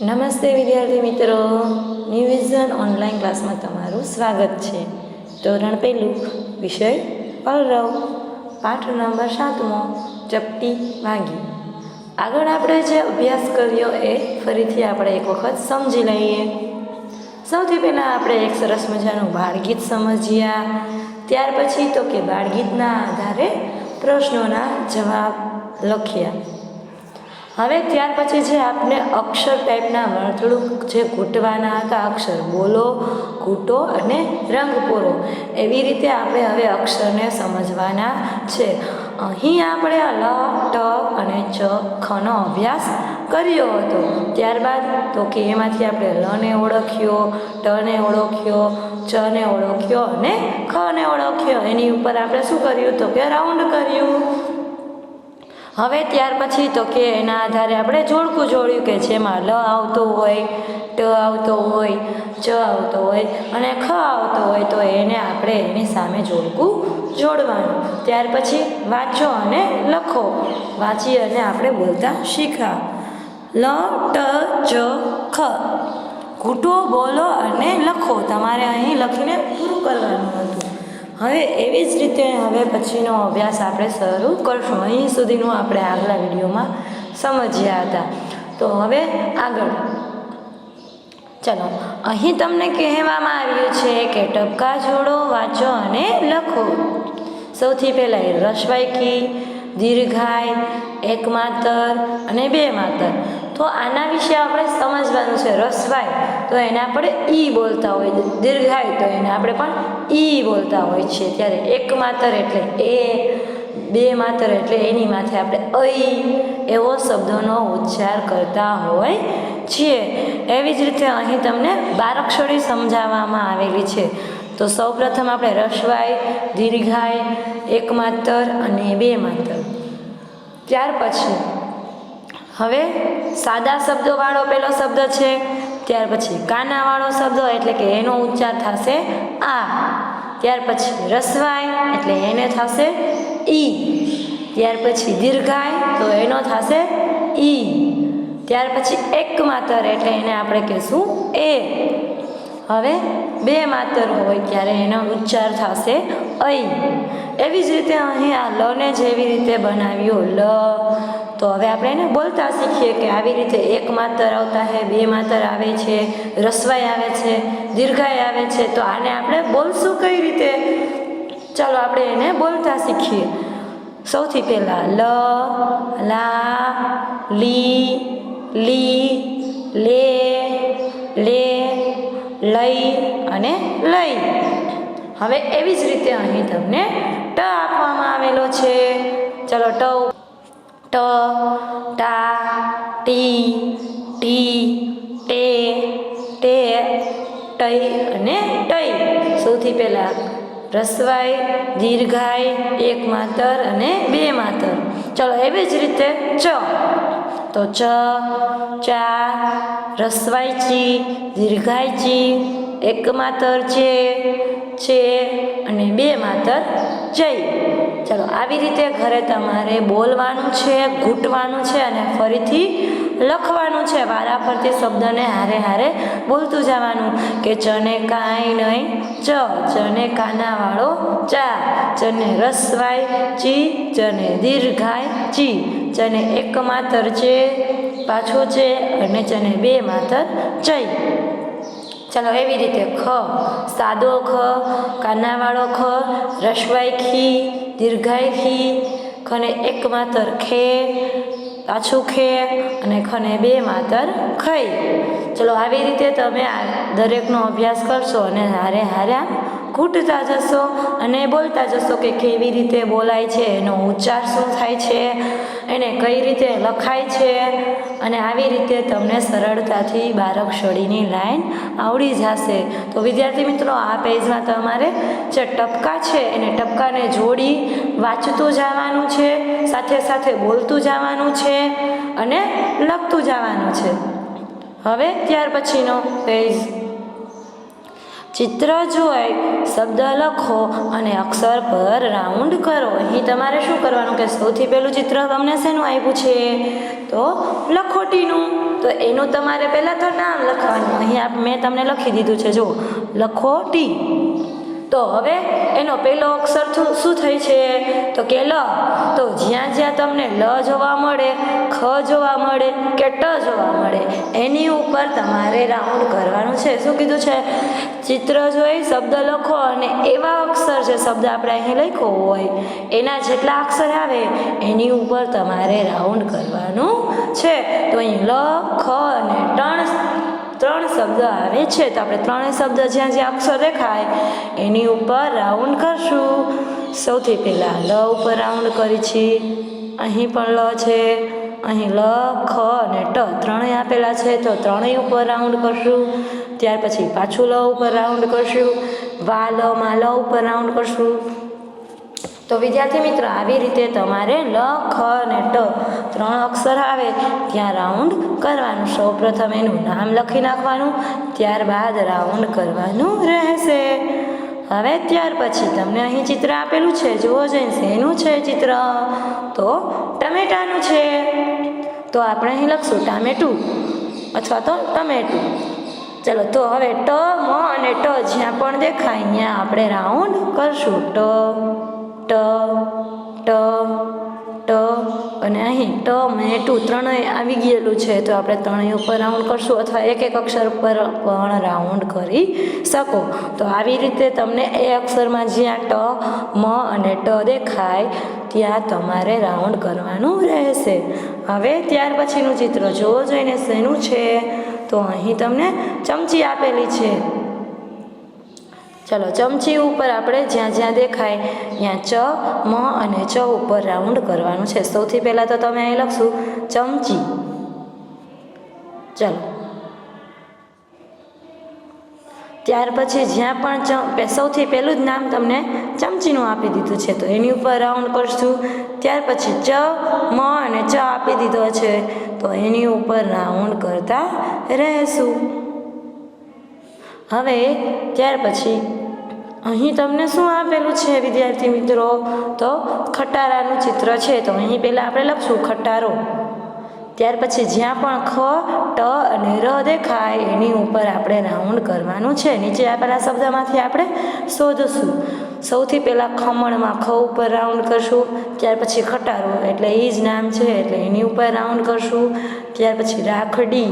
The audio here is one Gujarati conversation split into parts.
નમસ્તે વિદ્યાર્થી મિત્રો. ન્યૂવિઝન ઓનલાઈન ક્લાસમાં તમારું સ્વાગત છે. ધોરણ પહેલું, વિષય પલરવ. પાઠ નંબર સાતમો ચપટી વાગી. આગળ આપણે જે અભ્યાસ કર્યો એ ફરીથી આપણે એક વખત સમજી લઈએ. સૌથી પહેલાં આપણે એક સરસ મજાનું બાળગીત સમજ્યા ત્યાર પછી તો કે બાળગીતના આધારે પ્રશ્નોના જવાબ લખ્યા હવે ત્યાર પછી જે આપણે અક્ષર ટાઈપના વર્તણૂક જે ઘૂંટવાના હતા, અક્ષર બોલો, ઘૂંટો અને રંગ પૂરો. એવી રીતે આપણે હવે અક્ષરને સમજવાના છે. અહીં આપણે લ, ટ અને ચ ખનો અભ્યાસ કર્યો હતો. ત્યારબાદ તો કે એમાંથી આપણે લને ઓળખ્યો, ટને ઓળખ્યો, ચને ઓળખ્યો અને ખને ઓળખ્યો. એની ઉપર આપણે શું કર્યું તો કે રાઉન્ડ કર્યું. હવે ત્યાર પછી તો કે એના આધારે આપણે જોડકું જોડ્યું કે જેમાં લ આવતો હોય, ટ આવતો હોય ચ આવતો હોય અને ખ આવતો હોય તો એને આપણે એની સામે જોડકું જોડવાનું. ત્યાર પછી વાંચો અને લખો. વાંચી અને આપણે બોલતા શીખા. લ, ટ ચ ખ. ઘૂંટો બોલો અને લખો. તમારે અહીં લખીને પૂરું કરવાનું. હવે એવી જ રીતે હવે પછીનો અભ્યાસ આપણે શરૂ કરશું. અહીં સુધીનું આપણે આગલા વિડીયોમાં સમજ્યા હતા. તો હવે આગળ. ચલો, અહીં તમને કહેવામાં આવ્યું છે કે ટપકા જોડો વાંચો અને લખો. સૌથી પહેલાં રસવાઈ કી દીર્ઘાય એક માતર અને બે માતર તો આના વિશે આપણે સમજવાનું છે. રસવાય તો એને આપણે ઈ બોલતા હોય, દીર્ઘાય તો એને આપણે પણ ઈ બોલતા હોય છે. ત્યારે એક માતર એટલે એ, બે માતર એટલે એની માથે આપણે ઐ એવો શબ્દોનો ઉચ્ચાર કરતા હોય છીએ. એવી જ રીતે અહીં તમને બારક્ષરી સમજાવવામાં આવેલી છે. તો સૌપ્રથમ આપણે રસવાય, દીર્ઘાય, એક માતર અને બે માતર. ત્યાર પછી, હવે સાદા શબ્દોવાળો પેલો શબ્દ છે. ત્યાર પછી કાનાવાળો શબ્દ એટલે કે એનો ઉચ્ચાર થશે આ. ત્યાર પછી રસવાય એટલે એને થશે ઈ. ત્યાર પછી દીર્ઘાય તો એનો થશે ઈ. ત્યાર પછી એક માતર એટલે એને આપણે કહીશું એ. હવે બે માતર હોય ત્યારે એનો ઉચ્ચાર થશે ઐ. એવી જ રીતે અહીં આ લને જેવી રીતે બનાવ્યો લ તો હવે આપણે એને બોલતા શીખીએ કે આવી રીતે એક માતર આવતા હે, બે માતર આવે છે, રસવાઈ આવે છે, દીર્ઘાઈ આવે છે, તો આને આપણે બોલશું કઈ રીતે? ચાલો આપણે એને બોલતા શીખીએ. સૌથી પહેલાં લ, લા, લી લી, લે લે, લઈ અને લઈ. હવે એવી જ રીતે અહીં તમને ટ આપવામાં આવેલો છે. ચલો ટ ટ, ટા, ટી ટી ટે ટે ટઈ અને ટઈ સૌથી પહેલાં રસવાય દીર્ઘાઈ એક માતર અને બે માતર. ચલો, એવી જ રીતે ચ. તો ચ, ચા, રસવાય ચી, દીર્ઘાય ચી, એક માતર છે છે અને બે માતર જય. ચલો, આવી રીતે ઘરે તમારે બોલવાનું છે, ઘૂંટવાનું છે અને ફરીથી લખવાનું છે. વારાફરતી શબ્દને હારે હારે બોલતું જવાનું કે ચને કાંઈ નહીં, ચ, ચને કાનાવાળો ચા ચને રસવાય, ચી, ચને દીર્ઘાય, ચી, ચને એક માતર છે, પાછો છે અને ચને બે માતર જય. ચાલો એવી રીતે ખ, સાદો ખ, કાનાવાળો ખ રસવાઈ ખી દીર્ઘાઈ ખી, ખને એક માતર ખે, પાછું ખે અને ખને બે માતર ખઈ. ચલો આવી રીતે તમે આ દરેકનો અભ્યાસ કરશો અને હારે હારે ઘૂંટતા જશો અને બોલતા જશો કે કેવી રીતે બોલાય છે, એનો ઉચ્ચાર શું થાય છે એને કઈ રીતે લખાય છે અને આવી રીતે તમને સરળતાથી બારક્ષડીની લાઈન આવડી જશે. તો વિદ્યાર્થી મિત્રો, આ પેજમાં તમારે જે ટપકા છે, એને ટપકાને જોડી વાંચતું જવાનું છે, સાથે સાથે બોલતું જવાનું છે અને લખતું જવાનું છે. હવે ત્યાર પછીનો પેજ. ચિત્ર જોઈ, શબ્દ લખો અને અક્ષર પર રાઉન્ડ કરો. અહીં તમારે શું કરવાનું કે સૌથી પહેલું ચિત્ર તમને શેનું આપ્યું છે? તો લખોટીનું. તો એનું તમારે પહેલાં તો નામ લખવાનું. અહીંયા મેં તમને લખી દીધું છે જો લખોટી. તો હવે એનો પહેલો અક્ષર શું થાય છે? તો કે લ. તો જ્યાં તમને લ જોવા મળે, ખ જોવા મળે કે ટ જોવા મળે, એની ઉપર તમારે રાઉન્ડ કરવાનું છે. શું કીધું છે? ચિત્ર જોઈ શબ્દ લખો અને એવા અક્ષર જે શબ્દ આપણે અહીં લખ્યો હોય, એના જેટલા અક્ષર આવે, એની ઉપર તમારે રાઉન્ડ કરવાનું છે. તો અહીં લ, ખ અને ત્રણ ત્રણ શબ્દ આવે છે. તો આપણે ત્રણેય શબ્દ જ્યાં જ્યાં અક્ષર દેખાય, એની ઉપર રાઉન્ડ કરશું. સૌથી પહેલાં લ ઉપર રાઉન્ડ કરી છીએ. અહીં પણ લ છે. અહીં લ, ખ અને ટ ત્રણેય આપેલા છે. તો ત્રણેય ઉપર રાઉન્ડ કરશું. ત્યાર પછી પાછું લ ઉપર રાઉન્ડ કરશું. વા, લ માં લ ઉપર રાઉન્ડ કરશું. તો વિદ્યાર્થી મિત્રો, આવી રીતે તમારે લ, ખ અને ટ ત્રણ અક્ષર આવે. ત્યાં રાઉન્ડ કરવાનું. સૌપ્રથમ એનું નામ લખી નાખવાનું. ત્યારબાદ રાઉન્ડ કરવાનું રહેશે. હવે ત્યાર પછી તમને અહીં ચિત્ર આપેલું છે. જુઓ જઈને, શેનું છે ચિત્ર? તો ટમેટાનું છે. તો આપણે અહીં લખશું ટામેટું અથવા તો ટમેટું. ચલો, તો હવે ટ, મ અને ટ જ્યાં પણ દેખાય, ત્યાં આપણે રાઉન્ડ કરશું. ટ ટ ટ. ટ અને અહીં ટ અને ટુ ત્રણેય આવી ગયેલું છે. તો આપણે ત્રણેય ઉપર રાઉન્ડ કરશું અથવા એક એક અક્ષર ઉપર પણ રાઉન્ડ કરી શકો. તો આવી રીતે તમને એ અક્ષરમાં જ્યાં ટ, મ અને ટ દેખાય, ત્યાં તમારે રાઉન્ડ કરવાનું રહેશે. હવે ત્યાર પછીનું ચિત્ર. જોવો જોઈને શેનું છે? તો અહીં તમને ચમચી આપેલી છે. ચલો ચમચી ઉપર આપણે જ્યાં જ્યાં દેખાય ત્યાં ચ, મ અને ચ ઉપર રાઉન્ડ કરવાનું છે. સૌથી પહેલાં તો તમે અહીં લખશું ચમચી. ચલો. ત્યાર પછી જ્યાં પણ સૌથી પહેલું જ નામ તમને ચમચીનું આપી દીધું છે. તો એની ઉપર રાઉન્ડ કરશું. ત્યાર પછી ચ, મ અને ચ આપી દીધો છે. તો એની ઉપર રાઉન્ડ કરતા રહેશું. હવે ત્યાર પછી અહીં તમને શું આપેલું છે, વિદ્યાર્થી મિત્રો? તો ખટારાનું ચિત્ર છે. તો અહીં પહેલાં આપણે લખશું ખટારો. ત્યાર પછી જ્યાં પણ ખ, ટ અને ર દેખાય, એની ઉપર આપણે રાઉન્ડ કરવાનું છે. નીચે આપેલા શબ્દમાંથી આપણે શોધશું. સૌથી પહેલાં ખમણમાં ખ ઉપર રાઉન્ડ કરશું, ત્યાર પછી ખટારો, એટલે એ જ નામ છે, એટલે એની ઉપર રાઉન્ડ કરશું, ત્યાર પછી રાખડી,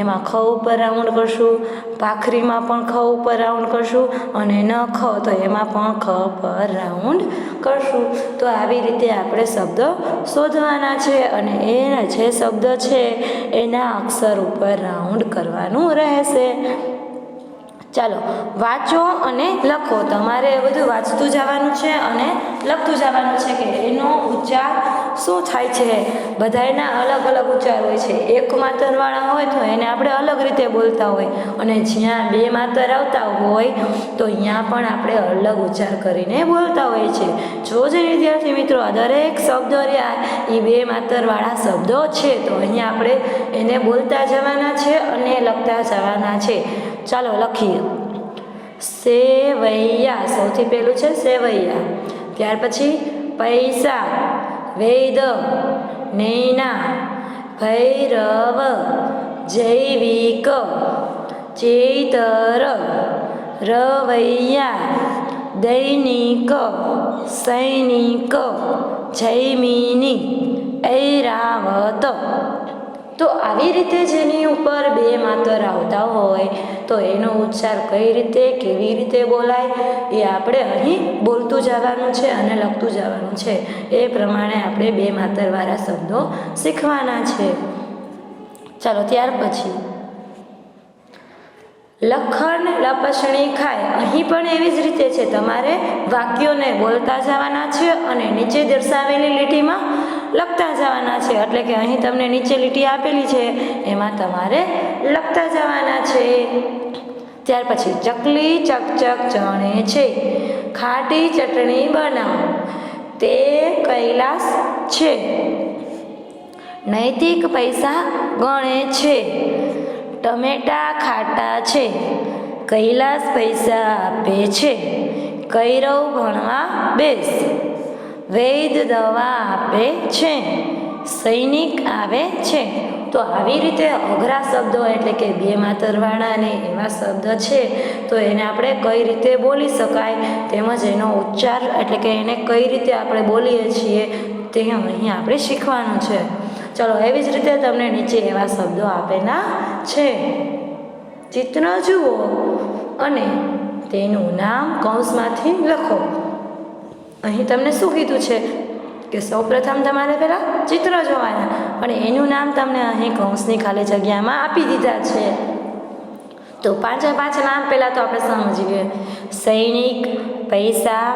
એમાં ખ ઉપર રાઉન્ડ કરશું, ભાખરીમાં પણ ખ ઉપર રાઉન્ડ કરશું, અને ન ખ, તો એમાં પણ ખ પર રાઉન્ડ કરશું. તો આવી રીતે આપણે શબ્દ શોધવાના છે, અને એના જે શબ્દ છે, એના અક્ષર ઉપર રાઉન્ડ કરવાનું રહેશે. ચાલો, વાંચો અને લખો. તમારે બધું વાંચતું જવાનું છે અને લખતું જવાનું છે કે એનો ઉચ્ચાર શું થાય છે? બધાયના અલગ અલગ ઉચ્ચાર હોય છે. એક માતરવાળા હોય તો એને આપણે અલગ રીતે બોલતા હોય. અને જ્યાં બે માતર આવતા હોય તો અહીંયા પણ આપણે અલગ ઉચ્ચાર કરીને બોલતા હોઈએ છીએ જો જે વિદ્યાર્થી મિત્રો દરેક શબ્દો રહ્યા એ બે માતરવાળા શબ્દો છે, તો અહીંયા આપણે એને બોલતા જવાના છે અને લખતા જવાના છે. ચાલો લખીએ. સેવૈયા, સૌથી પહેલું છે સેવૈયા. ત્યાર પછી પૈસા, વેદ, નૈના, ભૈરવ, જૈવિક, ચેતર, રવૈયા, દૈનિક, સૈનિક, જૈમિની, ઐરાવત તો આવી રીતે જેની ઉપર બે માતર આવતા હોય, તો એનો ઉચ્ચાર કઈ રીતે, કેવી રીતે બોલાય, એ આપણે અહીં બોલતું જવાનું છે અને લખતું જવાનું છે. એ પ્રમાણે આપણે બે માતરવાળા શબ્દો શીખવાના છે. ચાલો ત્યાર પછી. લખણ લપસણી ખાય, અહીં પણ એવી જ રીતે છે. તમારે વાક્યોને બોલતા જવાના છે અને નીચે દર્શાવેલી લીટીમાં લખતા જવાના છે. એટલે કે અહીં તમને નીચે લીટી આપેલી છે, એમાં તમારે લખતા જવાના છે. ત્યાર પછી ચકલી ચકચક ચણે છે. ખાટી ચટણી બનાવો. તે કૈલાસ છે. નૈતિક પૈસા ગણે છે. ટમેટા ખાટા છે. કૈલાસ પૈસા આપે છે. કૈરવ ભણવા બેસ. વૈદ દવા આપે છે. સૈનિક આવે છે. તો આવી રીતે અઘરા શબ્દો એટલે કે બે માતરવાળા ને એવા શબ્દ છે, તો એને આપણે કઈ રીતે બોલી શકાય? તેમજ એનો ઉચ્ચાર એટલે કે એને કઈ રીતે આપણે બોલીએ છીએ, તે અહીં આપણે શીખવાનું છે. ચલો, એવી જ રીતે તમને નીચે એવા શબ્દો આપેલા છે. ચિત્ર જુઓ અને તેનું નામ કૌંસમાંથી લખો. અહીં તમને શું કીધું છે? કે સૌપ્રથમ તમારે પહેલાં ચિત્ર જોવાના અને એનું નામ તમને અહીં કૌંસની ખાલી જગ્યામાં આપી દીધા છે. તો પાંચે પાંચ નામ પહેલાં તો આપણે સમજીએ. સૈનિક, પૈસા,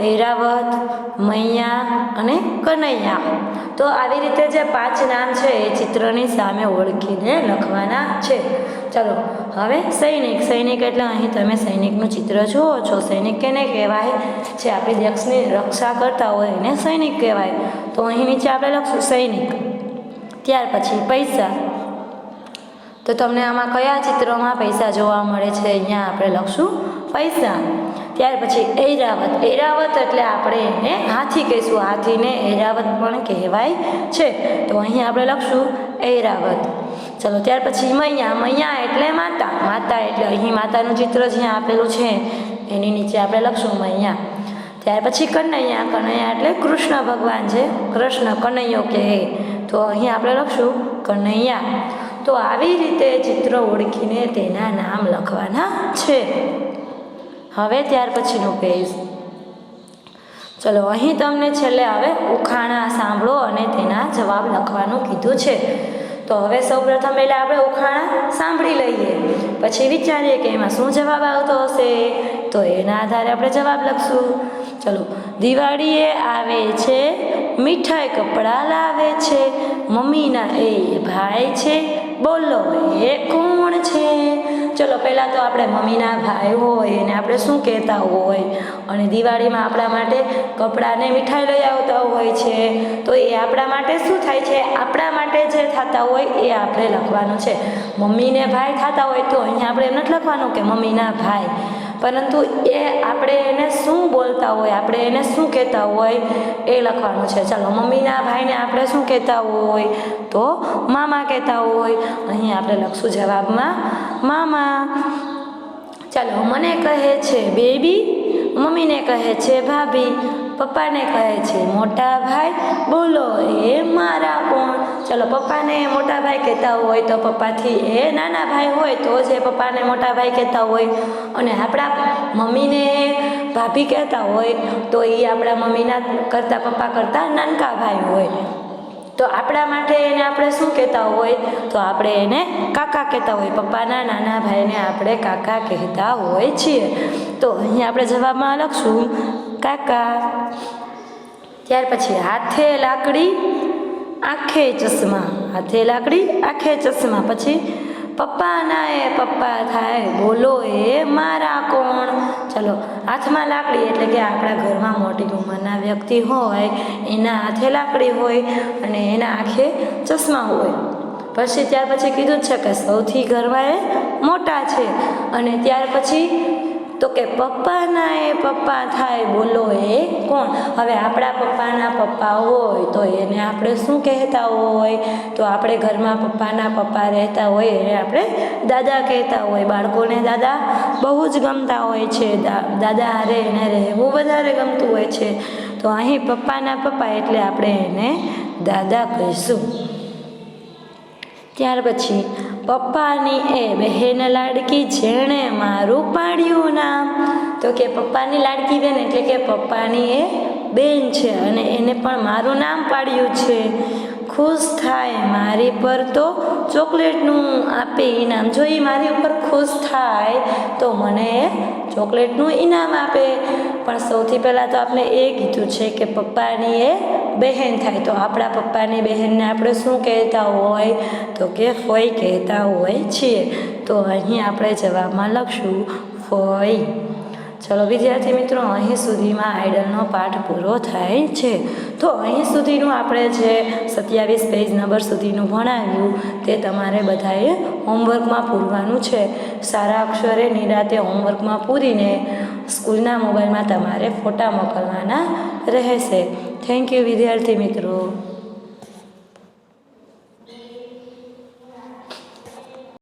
ઐરાવત, મૈયા અને કનૈયા. તો આવી રીતે જે પાંચ નામ છે એ ચિત્રની સામે ઓળખીને લખવાના છે. ચાલો, હવે સૈનિક સૈનિક એટલે અહીં તમે સૈનિકનું ચિત્ર જુઓ છો. સૈનિક કેને કહેવાય? જે આપણી દેશની રક્ષા કરતા હોય એને સૈનિક કહેવાય. તો અહીં નીચે આપણે લખશું સૈનિક. ત્યાર પછી પૈસા. તો તમને આમાં કયા ચિત્રોમાં પૈસા જોવા મળે છે અહીંયા આપણે લખશું? પૈસા. ત્યાર પછી ઐરાવત ઐરાવત એટલે આપણે એને હાથી કહીશું. હાથીને ઐરાવત પણ કહેવાય છે. તો અહીં આપણે લખશું ઐરાવત ચલો, ત્યાર પછી મૈયા મૈયા એટલે માતા. માતા એટલે અહીં માતાનું ચિત્ર જ્યાં આપેલું છે, એની નીચે આપણે લખશું મૈયા. ત્યાર પછી કનૈયા કનૈયા એટલે કૃષ્ણ ભગવાન છે. કૃષ્ણ કનૈયો કહે તો અહીં આપણે લખશું કનૈયા. તો આવી રીતે ચિત્ર ઓળખીને તેના નામ લખવાના છે. હવે ત્યાર પછીનું પેજ. ચલો, અહીં તમને છેલ્લે હવે ઉખાણા સાંભળો અને તેના જવાબ લખવાનું કીધું છે. તો હવે સૌપ્રથમ એટલે આપણે ઉખાણા સાંભળી લઈએ. પછી વિચારીએ કે એમાં શું જવાબ આવતો હશે? તો એના આધારે આપણે જવાબ લખશું. ચલો, દિવાળીએ આવે છે, મીઠાઈ કપડાં લાવે છે, મમ્મીના એ ભાઈ છે, બોલો, એ કોણ છે? ચલો, પહેલાં તો આપણે મમ્મીના ભાઈ હોય એને આપણે શું કહેતા હોય? અને દિવાળીમાં આપણા માટે કપડાને મીઠાઈ લઈ આવતા હોય છે. તો એ આપણા માટે શું થાય છે? આપણા માટે જે થતા હોય એ આપણે લખવાનું છે. મમ્મીને ભાઈ થતા હોય તો અહીંયા આપણે એમ નથી લખવાનું કે મમ્મીના ભાઈ. પરંતુ એ આપણે એને શું બોલતા હોય, આપણે એને શું કહેતા હોય એ લખવાનું છે. ચાલો, મમ્મીના ભાઈને આપણે શું કહેતા હોય? તો મામા કહેતા હોય. અહીં આપણે લખશું જવાબમાં મામા, ચાલો મને કહે છે બેબી, મમ્મીને કહે છે ભાભી, પપ્પાને કહે છે મોટા ભાઈ, બોલો એ મારા કોણ? ચલો પપ્પાને મોટા ભાઈ કહેતા હોય તો પપ્પાથી એ નાના ભાઈ હોય તો જ એ પપ્પાને મોટા ભાઈ કહેતા હોય. અને આપણા મમ્મીને ભાભી કહેતા હોય તો એ આપણા મમ્મીના કરતાં પપ્પા કરતાં નાનકા ભાઈ હોય. તો આપણા માટે એને આપણે શું કહેતા હોય? તો આપણે એને કાકા કહેતા હોય. પપ્પાના નાના ભાઈને આપણે કાકા કહેતા હોય છીએ. તો અહીં આપણે જવાબમાં લખશું. કાકા, ત્યાર પછી હાથે લાકડી, આંખે ચશ્મા. હાથે લાકડી, આંખે ચશ્મા. પછી પપ્પાના એ પપ્પા થાય, બોલો એ મારા કોણ? ચલો, હાથમાં લાકડી એટલે કે આપણા ઘરમાં મોટી ઉંમરના વ્યક્તિ હોય, એના હાથે લાકડી હોય અને એના આંખે ચશ્મા હોય. પછી ત્યાર પછી કીધું છે કે સૌથી ઘરમાં એ મોટા છે અને ત્યાર પછી તો કે પપ્પાના એ પપ્પા થાય, બોલો એ કોણ? હવે આપણા પપ્પાના પપ્પા હોય તો એને આપણે શું કહેતા હોય? તો આપણે ઘરમાં પપ્પાના પપ્પા રહેતા હોય એને આપણે દાદા કહેતા હોય. બાળકોને દાદા બહુ જ ગમતા હોય છે. દાદા હારે એને રહેવું વધારે ગમતું હોય છે. તો અહીં પપ્પાના પપ્પા એટલે આપણે એને દાદા કહીશું. ત્યાર પછી પપ્પાની એ બહેન લાડકી જેણે મારું પાડ્યું નામ. તો કે પપ્પાની લાડકી બેન એટલે કે પપ્પાની એ બેન છે અને એને પણ મારું નામ પાડ્યું છે. ખુશ થાય મારી પર તો ચોકલેટનું આપે ઇનામ. જો એ મારી ઉપર ખુશ થાય તો મને એ ચોકલેટનું ઇનામ આપે. પણ સૌથી પહેલાં તો આપણે એ કીધું છે કે પપ્પાની એ બહેન થાય. તો આપણા પપ્પાની બહેનને આપણે શું કહેતા હોય? તો કે ફોઈ કહેતા હોય છીએ. તો અહીં આપણે જવાબમાં લખશું ફોઈ ચલો વિદ્યાર્થી મિત્રો, અહીં સુધીમાં આઈડલનો પાઠ પૂરો થાય છે. તો અહીં સુધીનું આપણે જે સત્યાવીસ પેજ નંબર સુધીનું ભણાવ્યું, તે તમારે બધાએ હોમવર્કમાં પૂરવાનું છે. સારા અક્ષરે નિરાતે હોમવર્કમાં પૂરીને સ્કૂલના મોબાઈલમાં તમારે ફોટા મોકલવાના રહેશે. થેન્ક યુ વિદ્યાર્થી મિત્રો.